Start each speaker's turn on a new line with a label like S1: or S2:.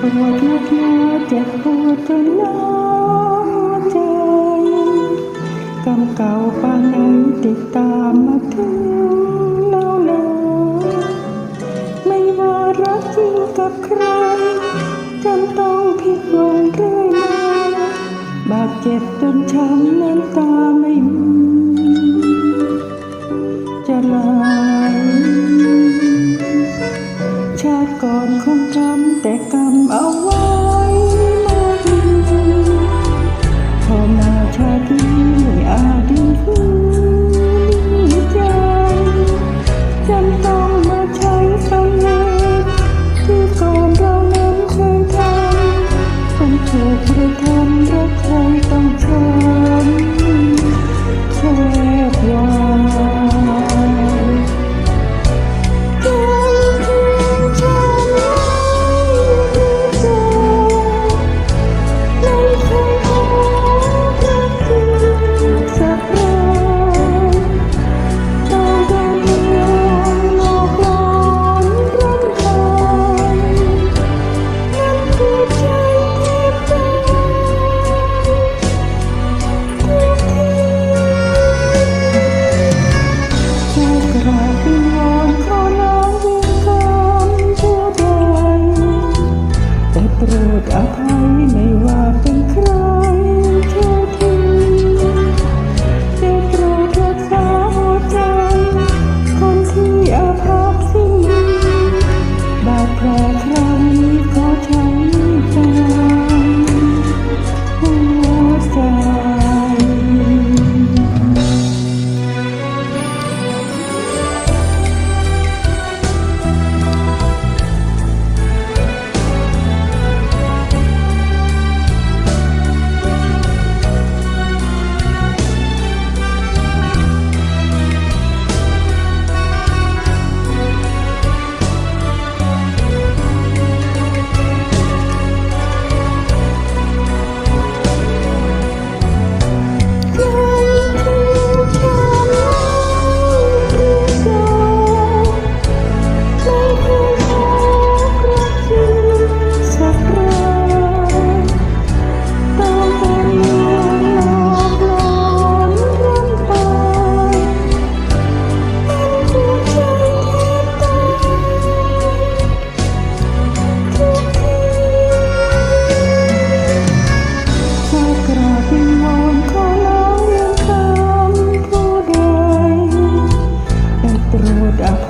S1: ปวดนักหนาเจ็บปวดจนล้าใจ กรรมเก่าปานไหนติดตามมาถึงเราเลยไม่ว่ารักจริงกับใครจำต้องผิดหวังเรื่อยมาบาดเจ็บจนช้ำน้ำตา คงจำแต่กรรมเอาไว้ Yeah.